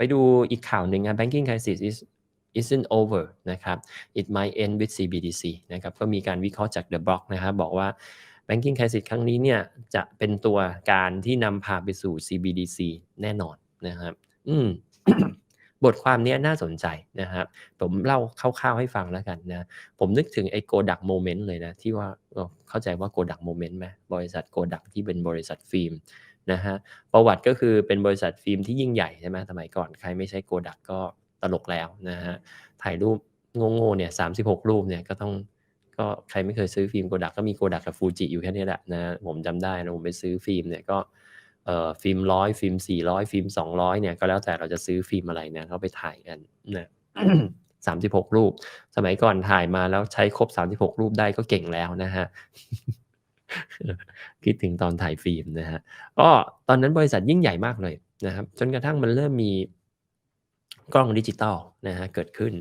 ไปดูอีกข่าวหนึ่งนะ banking crisis is isn't over นะครับ it might end with CBDC นะครับ ก็มีการวิเคราะห์จาก The Block นะครับบอกว่า banking crisis ครั้งนี้เนี่ยจะเป็นตัวการที่นำพาไปสู่ CBDC แน่นอนนะครับ อืม บทความนี้น่าสนใจนะครับ ผมเล่าคร่าวๆให้ฟังแล้วกันนะ ผมนึกถึงไอ้โกดักโมเมนต์เลยนะ ที่ว่าเข้าใจว่าโกดักโมเมนต์ไหมบริษัทโกดักที่เป็นบริษัทฟิล์ม นะฮะประวัติก็คือเป็นบริษัทฟิล์มที่ยิ่งใหญ่ใช่ไหมสมัยก่อนใครไม่ใช่โกดักก็ตลกแล้วนะฮะถ่ายรูปโง่ๆเนี่ยสามสิบหกรูปเนี่ยก็ต้องก็ใครไม่เคยซื้อฟิล์มโกดักก็มีโกดักกับฟูจิอยู่แค่นี้แหละนะผมจำได้นะผมไปซื้อฟิล์มเนี่ยก็เอ่อฟิล์มร้อยฟิล์มสี่ร้อยฟิล์มสองร้อยเนี่ยก็แล้วแต่เราจะซื้อฟิล์มอะไรเนี่ยเขาไปถ่ายกันนะสามสิบหกรูป สมัยก่อนถ่ายมาแล้วใช้ครบสามสิบหกรูปได้ก็เก่งแล้วนะฮะ คิดถึงตอนถ่ายฟิล์มนะฮะก็ตอนนั้นบริษัทยิ่งใหญ่มากเลยนะครับ จนกระทั่งมันเริ่มมีกล้องดิจิตอลนะฮะเกิดขึ้น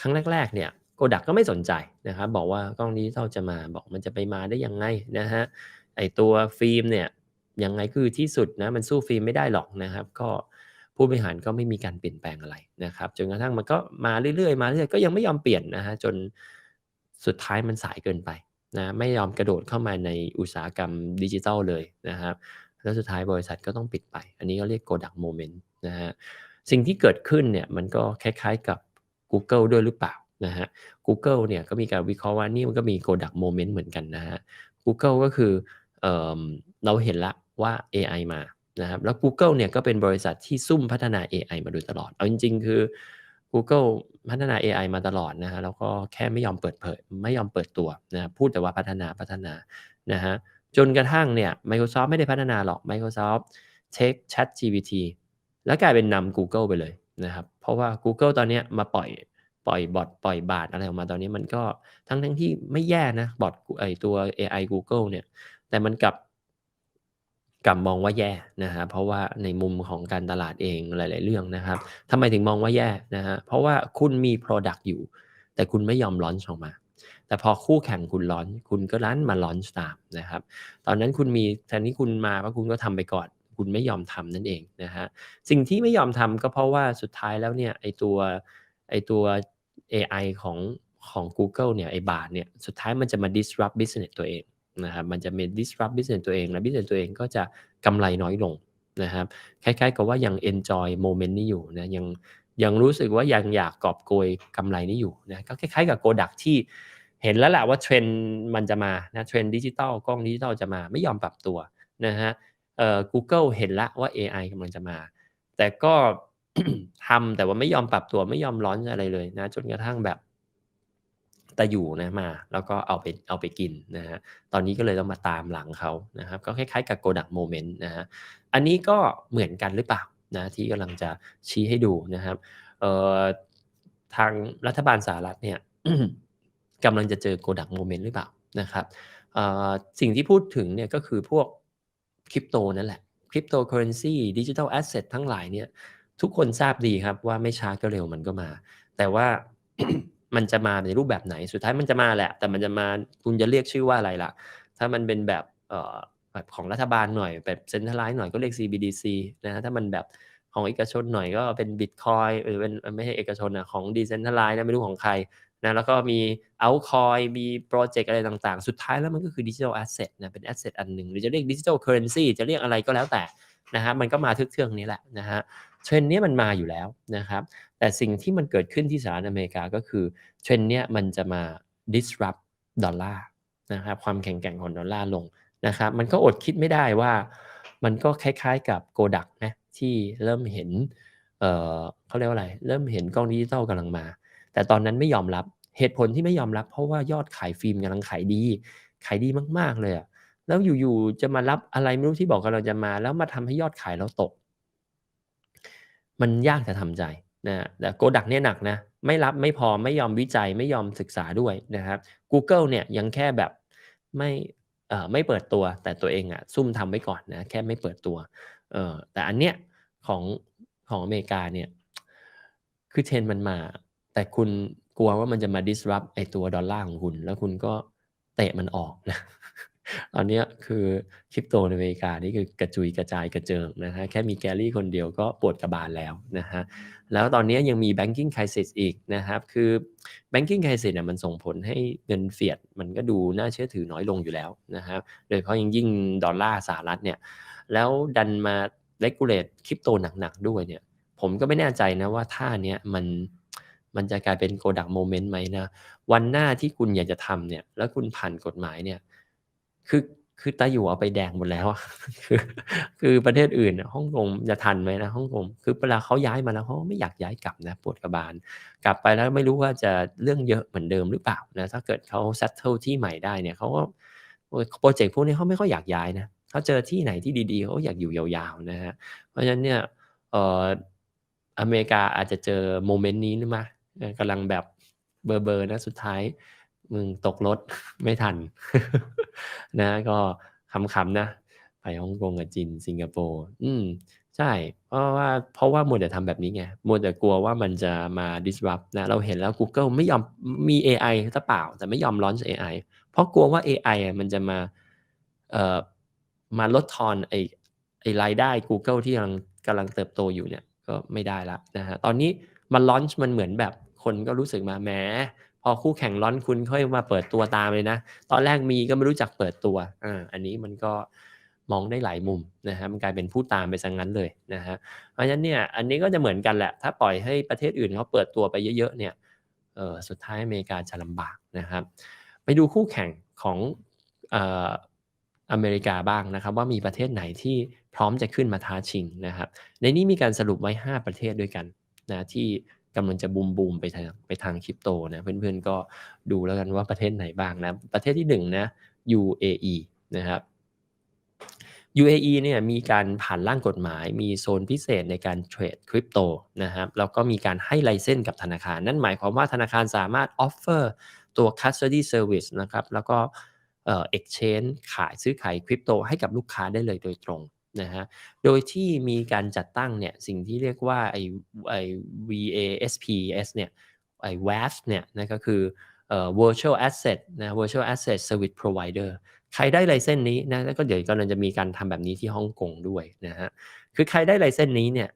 ครั้งแรกๆเนี่ยโกดักก็ไม่สนใจนะครับ บอกว่ากล้องดิจิตอลจะมาบอกมันจะไปมาได้ยังไงนะฮะไอตัวฟิล์มเนี่ยยังไงคือที่สุดนะมันสู้ฟิล์มไม่ได้หรอกนะครับ ก็ผู้บริหารก็ไม่มีการเปลี่ยนแปลงอะไรนะครับจนกระทั่งมันก็มาเรื่อยๆ มาเรื่อยๆก็ยังไม่ยอมเปลี่ยนนะฮะจนสุดท้ายมันสายเกินไป นะไม่ยอมกระโดดเข้ามาในอุตสาหกรรมดิจิทัลเลยนะครับแล้วสุดท้ายบริษัทก็ต้องปิดไป อันนี้ก็เรียกโกดักโมเมนต์นะฮะสิ่งที่เกิดขึ้นเนี่ยมันก็คล้ายๆกับ Google ด้วยหรือเปล่านะฮะ Google เนี่ยก็มีการวิเคราะห์ว่านี่มันก็มีโกดักโมเมนต์เหมือนกันนะฮะ Google ก็คือเออเราเห็นละว่า AI มานะครับแล้ว Google เนี่ยก็เป็นบริษัทที่ซุ่มพัฒนา AI มาโดยตลอด เอาจริง ๆ คือ Google พัฒนา AI มาตลอดนะฮะแล้วก็แค่ไม่ยอมเปิดเผย ไม่ยอมเปิดตัวนะพูดแต่ว่าพัฒนาพัฒนานะฮะจนกระทั่งเนี่ย Microsoft ไม่ได้พัฒนาหรอก Microsoft เช็ค Chat GPT แล้วกลายเป็นนำ Google ไปเลยนะครับ เพราะว่า Google ตอนนี้มาปล่อยปล่อยบอทปล่อยบาทอะไรออกมาตอนนี้มันก็ทั้งทั้งที่ไม่แย่นะบอทไอตัว AI Google เนี่ย แต่มันกลับ กลับมองว่าแย่นะฮะเพราะว่าในมุมของการตลาดเองหลาย ๆ เรื่องนะครับทำไมถึงมองว่าแย่นะฮะเพราะว่าคุณมี Product อยู่ แต่คุณไม่ยอมลอนช์ออกมา แต่พอคู่แข่งคุณลอน คุณก็ร้านมาลอนช์ตามนะครับ ตอนนั้นคุณมีแทนที่คุณมาเพราะคุณก็ทำไปก่อน คุณไม่ยอมทำนั่นเองนะฮะสิ่งที่ไม่ยอมทำก็เพราะว่าสุดท้ายแล้วเนี่ยไอตัวไอตัว AI ของของ Google เนี่ยไอบาทเนี่ยสุดท้ายมันจะมา disrupt business ตัวเอง นะครับมันจะมี disrupt business ตัวเองและ business ตัวเองก็จะกำไรน้อยลงนะครับคล้ายๆกับว่ายัง enjoy moment นี้อยู่นะยังยังรู้สึกว่ายังอยากกอบโกยกำไรนี้อยู่นะก็คล้ายๆกับโกดักที่เห็นแล้วแหละว่าเทรนด์มันจะมานะเทรนด์ดิจิตอลกล้องดิจิตอลจะมาไม่ยอมปรับตัวนะฮะเอ่อ Google เห็นละว่า AI กำลังจะมา แต่ก็ทำแต่ว่าไม่ยอมปรับตัวไม่ยอมร้อนอะไรเลยนะจนกระทั่งแบบ แต่อยู่นะมา แล้วก็เอาไปเอาไปกินนะฮะตอนนี้ก็เลยต้องมาตามหลังเขานะครับก็คล้ายๆกับโกดักโมเมนต์นะฮะอันนี้ก็เหมือนกันหรือเปล่านะที่กำลังจะชี้ให้ดูนะครับเอ่อทางรัฐบาลสหรัฐเนี่ยกำลังจะเจอโกดักโมเมนต์หรือเปล่านะครับสิ่งที่พูดถึงเนี่ยก็คือพวกคริปโตนั่นแหละคริปโตเคอเรนซีดิจิทัลแอสเซททั้งหลายเนี่ยทุกคนทราบดีครับว่าไม่ช้าก็เร็วมันก็มา แต่ว่า มันจะมาในรูปแบบไหนสุดท้ายมันจะมาแหละ แต่มันจะมาคุณจะเรียกชื่อว่าอะไรล่ะ ถ้ามันเป็นแบบเอ่อแบบของรัฐบาลหน่อยแบบเซ็นทรัลไลซ์หน่อยก็เรียก CBDC นะฮะถ้ามันแบบของเอกชนหน่อยก็เป็น Bitcoin หรือเป็นไม่ใช่เอกชนนะของ d e c e n t r a l i z e นะไม่รู้ของใครนะแล้วก็มี altcoin มีโปรเจกต์อะไรต่างๆ สุดท้ายแล้วมันก็คือดิจิทัลแอสเซทนะเป็นแอสเซทอันหนึ่งหรือจะเรียกดิจิทัลเคอร์เรนซีจะเรียกอะไรก็แล้วแต่นะฮะมันก็มาทึกเทืองนี้แหละนะฮะเทรนนี้มันมาอยู่แล้วนะครับ แต่สิ่งที่มันเกิดขึ้นที่สหรัฐอเมริกาก็คือเทรนเนี้ยมันจะมา disrupt ดอลลาร์นะครับความแข็งแกร่งของดอลลาร์ลงนะครับมันก็อดคิดไม่ได้ว่ามันก็คล้ายๆกับโกดักนะที่เริ่มเห็นเออเขาเรียกว่าอะไร เริ่มเห็นกล้องดิจิตอลกำลังมา แต่ตอนนั้นไม่ยอมรับเหตุผลที่ไม่ยอมรับ เพราะว่ายอดขายฟิล์มกำลังขายดี ขายดีมาก ๆ เลยอะแล้วอยู่ๆจะมารับอะไรไม่รู้ที่บอกกำลังจะมา แล้วมาทำให้ยอดขายเราตก มันยากจะทำใจ นะแต่โกดักเนี่ยหนักนะไม่รับไม่พอไม่ยอมวิจัยไม่ยอมศึกษาด้วยนะครับ Google เนี่ยยังแค่แบบไม่เอ่อไม่เปิดตัวแต่ตัวเองอะ่ะซุ่มทำไว้ก่อนนะแค่ไม่เปิดตัวเอ่อแต่อันเนี้ยของของอเมริกาเนี่ยคือเทรนมันมา แต่คุณกลัวว่ามันจะมา disrupt ไอตัวดอลลาร์ของคุณ แล้วคุณก็เตะมันออกนะ ตอนนี้คือคริปโตในอเมริกานี่คือกระจุยกระจายกระเจิงนะครับแค่มีแกรี่คนเดียวก็ปวดกระบาลแล้วนะฮะแล้วตอนนี้ยังมี banking crisis อีกนะครับ คือ banking crisis เนี่ยมันส่งผลให้เงินเฟียดมันก็ดูน่าเชื่อถือน้อยลงอยู่แล้วนะครับโดยเฉพาะยิ่งยิ่งดอลลาร์สหรัฐเนี่ยแล้วดันมา regulate คริปโตหนักๆด้วยเนี่ยผมก็ไม่แน่ใจนะว่าท่าเนี้ยมันมันจะกลายเป็นโกดักโมเมนต์ไหมนะวันหน้าที่คุณอยากจะทำเนี่ยแล้วคุณผ่านกฎหมายเนี่ย คือคือตาอยู่เอาไปแดงหมดแล้วคือ คือประเทศอื่นฮ่องกงจะทันไหมนะฮ่องกงคือเวลาเขาย้ายมาแล้วเขาไม่อยากย้ายกลับนะปวดกระบาล กลับไปแล้วไม่รู้ว่าจะเรื่องเยอะเหมือนเดิมหรือเปล่านะถ้าเกิดเขา settle ที่ใหม่ได้เนี่ยเขาก็โปรเจกต์พวกนี้เขาไม่ค่อยอยากย้ายนะเขาเจอที่ไหนที่ดีๆเขาอยากอยู่ยาวๆนะฮะเพราะฉะนั้นเนี่ยเอ่ออเมริกาอาจจะเจอโมเมนต์นี้หรือมากำลังแบบเบอร์เบอร์นะสุดท้าย มึงตกรถไม่ทัน นะ ก็คำๆนะ ไปฮ่องกงกับจีนสิงคโปร์อืม ใช่ เพราะว่าเพราะว่ามัวแต่ทำแบบนี้ไงมัวแต่กลัวว่ามันจะมา disrupt นะ เราเห็นแล้ว Google ไม่ยอมมี AI ซะเปล่า แต่ไม่ยอม launch AI เพราะกลัวว่า AI อะมันจะมาเอ่อมาลดทอนไอ้ไอ้รายได้ Google ที่กำลังกำลังเติบโตอยู่เนี่ย ก็ไม่ได้ละนะฮะตอนนี้มัน launch มันเหมือนแบบคนก็รู้สึกมาแหม พอคู่แข่งร้อนคุณค่อยมาเปิดตัวตามเลยนะ ตอนแรกมีก็ไม่รู้จักเปิดตัวอ่าอันนี้มันก็มองได้หลายมุมนะฮะมันกลายเป็นผู้ตามไปซะงงั้นเลยนะฮะเพราะฉะนั้นเนี่ยอันนี้ก็จะเหมือนกันแหละ ถ้าปล่อยให้ประเทศอื่นเขาเปิดตัวไปเยอะๆเนี่ยเออสุดท้ายอเมริกาจะลำบากนะครับ ไปดูคู่แข่งของเอ่ออเมริกาบ้างนะครับ ว่ามีประเทศไหนที่พร้อมจะขึ้นมาท้าชิงนะครับ ในนี้มีการสรุปไว้ 5 ประเทศด้วยกันนะที่ กำลังจะบูมบูมไปทางไปทางคริปโตนะเพื่อนๆก็ดูแล้วกันว่าประเทศไหนบ้างนะ ประเทศที่1นนะ UAE นะครับ UAE เนี่ยมีการผ่านร่างกฎหมายมีโซนพิเศษในการเทรดคริปโตนะครับแล้วก็มีการให้ไลเซนส์กับธนาคาร นั่นหมายความว่าธนาคารสามารถออฟเฟอร์ตัว custody service นะครับแล้วก็เอ่อ exchange ขายซื้อขายคริปโตให้กับลูกค้าได้เลยโดยตรง นะฮะ โดยที่มีการจัดตั้งเนี่ยสิ่งที่เรียกว่าไอไอ VASPS เนี่ยไอ WAS เนี่ยนะก็คือเอ่อ virtual asset นะ virtual asset service provider ใครได้ไลเซนนี้นะแล้วก็เดี๋ยวกำลังจะมีการทำแบบนี้ที่ฮ่องกงด้วยนะฮะ คือใครได้ไลเซนนี้เนี่ย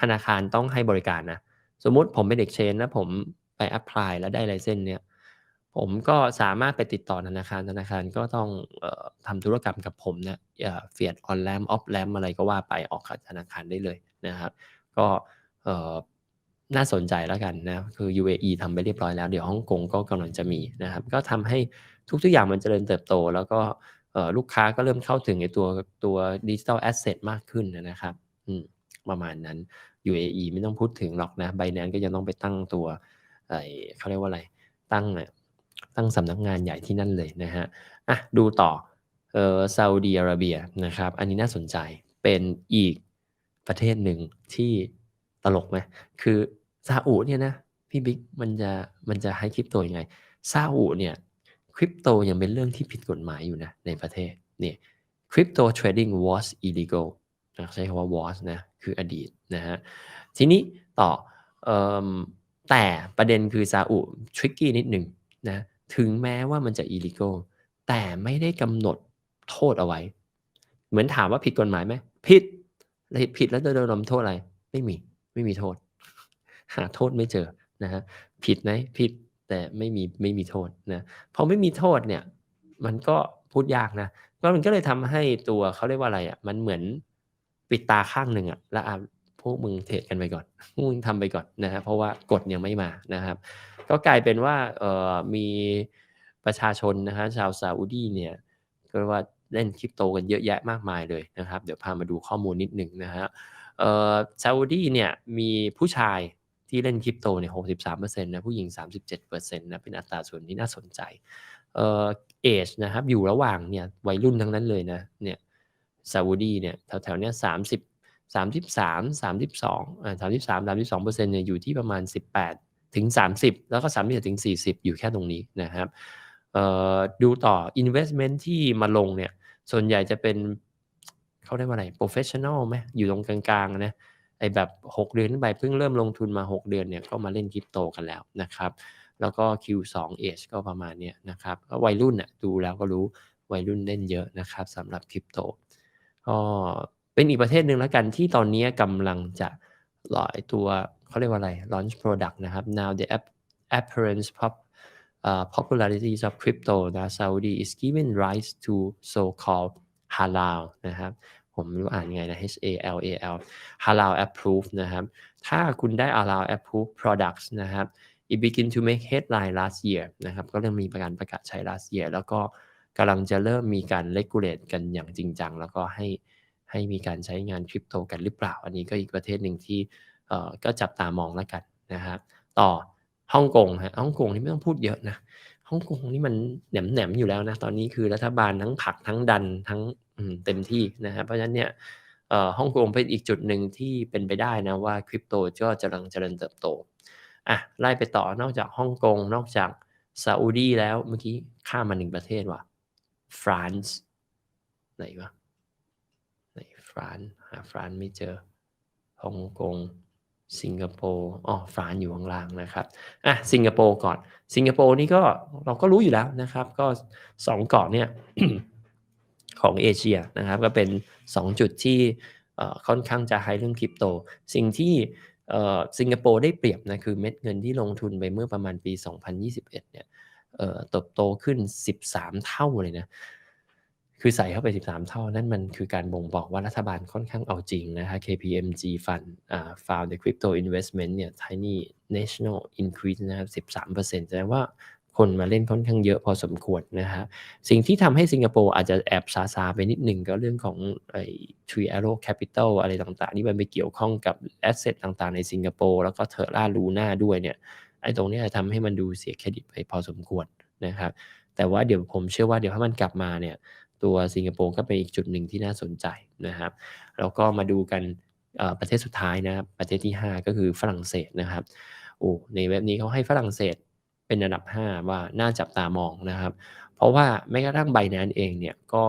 ธนาคารต้องให้บริการนะ สมมุติผมเป็น exchange แล้วผมไป apply แล้วได้ไลเซนเนี่ย ผมก็สามารถไปติดต่อธนาคารธนาคารก็ต้องออทำธุรกรรมกับผมเนี่ยเฟียดออนแลมออฟแลมอะไรก็ว่าไปออกกับธนาคารได้เลยนะครับ ก็น่าสนใจแล้วกันนะคือ UAE ทำไปเรียบร้อยแล้ว เดี๋ยวฮ่องกงก็กำลังจะมีนะครับ ก็ทำให้ทุกๆอย่างมันจเจริญเติบโต แล้วก็ลูกค้าก็เริ่มเข้าถึงในตัวตัวดิจิทัลแอสเซทมากขึ้นนะครับประมาณนั้น UAE ไม่ต้องพูดถึงหรอกนะไบแนนก็ยังต้องไปตั้งตัวเขาเรียกว่าอะไรตั้ง ตั้งสำนักงานใหญ่ที่นั่นเลยนะฮะอะดูต่อเออซาอุดีอาระเบียนะครับอันนี้น่าสนใจเป็นอีกประเทศหนึ่งที่ตลกไหมคือซาอุเนี่ยนะพี่บิ๊กมันจะมันจะให้คลิปโตยังไงซาอุเนี่ยคริปโตยังเป็นเรื่องที่ผิดกฎหมายอยู่นะในประเทศนี่คริปโตเทรดดิ้ง was illegal ใช้คำว่า was นะคืออดีตนะฮะทีนี้ต่ออแต่ประเด็นคือซาอุทริกกี้นิดหนึ่ง นะถึงแม้ว่ามันจะ illegal แต่ไม่ได้กำหนดโทษเอาไว้ เหมือนถามว่าผิดกฎหมายไหมผิดผิดแล้วจะโดนลงโทษอะไร ไม่มีไม่มีโทษ หาโทษไม่เจอนะฮะผิดไหมผิดแต่ไม่มีไม่มีโทษนะพอไม่มีโทษเนี่ยมันก็พูดยากนะก็มันก็เลยทำให้ตัวเขาเรียกว่าอะไรอะมันเหมือนปิดตาข้างหนึ่งอะแล้วอะ พวกมึงเทรดกันไปก่อนพวกมึงทำไปก่อนนะฮะเพราะว่ากฎยังไม่มานะครับ ก็กลายเป็นว่าเอ่อมีประชาชนนะฮะชาวซาอุดีเนี่ยก็ว่าเล่นคริปโตกันเยอะแยะมากมายเลยนะครับ เดี๋ยวพามาดูข้อมูลนิดหนึ่งนะฮะเอ่อซาอุดีเนี่ยมีผู้ชายที่เล่นคริปโตเนี่ยหกสิบสามเปอร์เซ็นต์นะผู้หญิงสามสิบเจ็ดเปอร์เซ็นต์นะเป็นอัตราส่วนที่น่าสนใจเอ่อเอชนะครับอยู่ระหว่างเนี่ยวัยรุ่นทั้งนั้นเลยนะเนี่ยซาอุดีเนี่ยแถวๆเนี้ยสามสิบ สามสิบสามสามสิบสองอ่าสามสิบสามสามสิบสองเปอร์เซ็นต์เนี่ยอยู่ที่ประมาณสิบแปดถึงสามสิบแล้วก็สามสิบถึงสี่สิบอยู่แค่ตรงนี้นะครับเอ่อดูต่อ investment ที่มาลงเนี่ยส่วนใหญ่จะเป็นเขาเรียกว่าอะไร professional ไหมอยู่ตรงกลางๆนะไอแบบ 6 เดือนขึ้นไปเพิ่งเริ่มลงทุนมา 6 เดือนเนี่ยก็มาเล่นคริปโตกันแล้วนะครับแล้วก็ Q2 Age ก็ประมาณเนี้ยนะครับวัยรุ่นน่ะดูแล้วก็รู้วัยรุ่นเล่นเยอะนะครับสำหรับคริปโตก็ เป็นอีกประเทศหนึ่งแล้วกันที่ตอนนี้กำลังจะหลอยตัวเขาเรียกว่าอะไร launch product นะครับ now the apparent pop uh, popularity of crypto นะ Saudi is giving rise to so-called halal นะครับผมไม่รู้อ่านยังไงนะ H A L A L halal approved นะครับ ถ้าคุณได้ halal approved products นะครับ it begin to make headline last year นะครับ ก็เริ่มมีประการประกาศใช้ last year แล้วก็กำลังจะเริ่มมีการ regulate กันอย่างจริงจัง แล้วก็ให้ ให้มีการใช้งานคริปโตกันหรือเปล่า อันนี้ก็อีกประเทศหนึ่งที่ก็จับตามองแล้วกันนะครับต่อฮ่องกงฮะฮ่องกงนี่ไม่ต้องพูดเยอะนะฮ่องกงนี่มันแหนมแหนมอยู่แล้วนะตอนนี้คือรัฐบาลทั้งผลักทั้งดันทั้งเต็มที่นะครับเพราะฉะนั้นเนี่ยฮ่องกงเป็นอีกจุดหนึ่งที่เป็นไปได้นะว่าคริปโตก็จะกำลังเจริญเติบโตอะไล่ไปต่อนอกจากฮ่องกงนอกจากซาอุดีแล้วเมื่อกี้ข้ามมาหนึ่งประเทศว่ะฟรานซ์ไหนวะ ฟรานหาฟรานไม่เจอฮ่องกงสิงคโปร์อ๋อฟรานอยู่ข้างล่างนะครับอะสิงคโปร์ก่อน สิงคโปร์นี่ก็เราก็รู้อยู่แล้วนะครับ ก็สองเกาะเนี่ยของเอเชียนะครับ ก็เป็น 2 จุดที่ค่อนข้างจะไฮเรื่องคริปโต สิ่งที่สิงคโปร์ได้เปรียบนะคือเม็ดเงินที่ลงทุนไปเมื่อประมาณปี 2021 เนี่ยเติบโตขึ้น 13 เท่าเลยนะ คือใส่เข้าไป 13 เท่า นั่นมันคือการบ่งบอกว่ารัฐบาลค่อนข้างเอาจริงนะฮะ KPMG Fund อ่า found the crypto investment เนี่ย tiny national increase นะครับ 13%แสดงว่าคนมาเล่นค่อนข้างเยอะพอสมควรนะฮะ สิ่งที่ทำให้สิงคโปร์อาจจะแอบซาซาไปนิดหนึ่งก็เรื่องของไอ้ Tree Arrow Capital อะไรต่างๆ ที่มันไปเกี่ยวข้องกับ asset ต่างๆ ในสิงคโปร์แล้วก็เทอร่าลูน่าด้วยเนี่ย ไอ้ตรงนี้ทำให้มันดูเสียเครดิตไปพอสมควรนะครับ แต่ว่าเดี๋ยวผมเชื่อว่าเดี๋ยวถ้ามันกลับมาเนี่ย ตัวสิงคโปร์ก็เป็นอีกจุดหนึ่งที่น่าสนใจนะครับแล้วก็มาดูกันประเทศสุดท้ายนะครับประเทศที่ 5 ก็คือฝรั่งเศสนะครับโอ้ในเว็บนี้เขาให้ฝรั่งเศสเป็นอันดับ 5 ว่าน่าจับตามองนะครับ เพราะว่าแม้กระทั่งไบแนนเองเนี่ยก็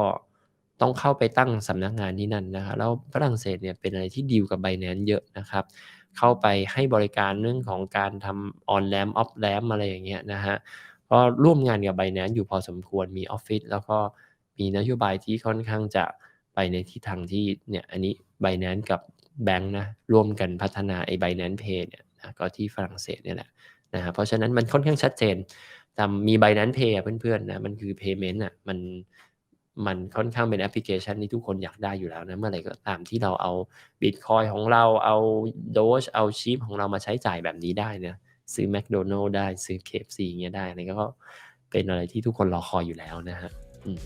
ต้องเข้าไปตั้งสำนักงานที่นั่นนะครับแล้วฝรั่งเศสเนี่ยเป็นอะไรที่ดีลกับไบแนนเยอะนะครับ เข้าไปให้บริการเรื่องของการทำออนแลมออฟแลมอะไรอย่างเงี้ยนะฮะก็ร่วมงานกับไบแนนอยู่พอสมควรมีออฟฟิศแล้วก็ มีนโยบายที่ค่อนข้างจะไปในทิศทางที่เนี่ยอันนี้ไบแนนกับแบงค์นะร่วมกันพัฒนาไอ้ไบแนนเพย์เนี่ยนะก็ที่ฝรั่งเศสเนี่ยแหละนะฮะเพราะฉะนั้นมันค่อนข้างชัดเจนทำมีไบแนนเพย์เพื่อนๆนะมันคือ payment อะมันมันค่อนข้างเป็นแอปพลิเคชันที่ทุกคนอยากได้อยู่แล้วนะเมื่อไหร่ก็ตามที่เราเอาบิตคอยของเราเอาโดชเอาชีพของเรามาใช้จ่ายแบบนี้ได้นะซื้อแมคโดนัลล์ได้ซื้อเคฟซีเงี้ยได้อะไรก็เป็นอะไรที่ทุกคนรอคอยอยู่แล้วนะฮะ 嗯。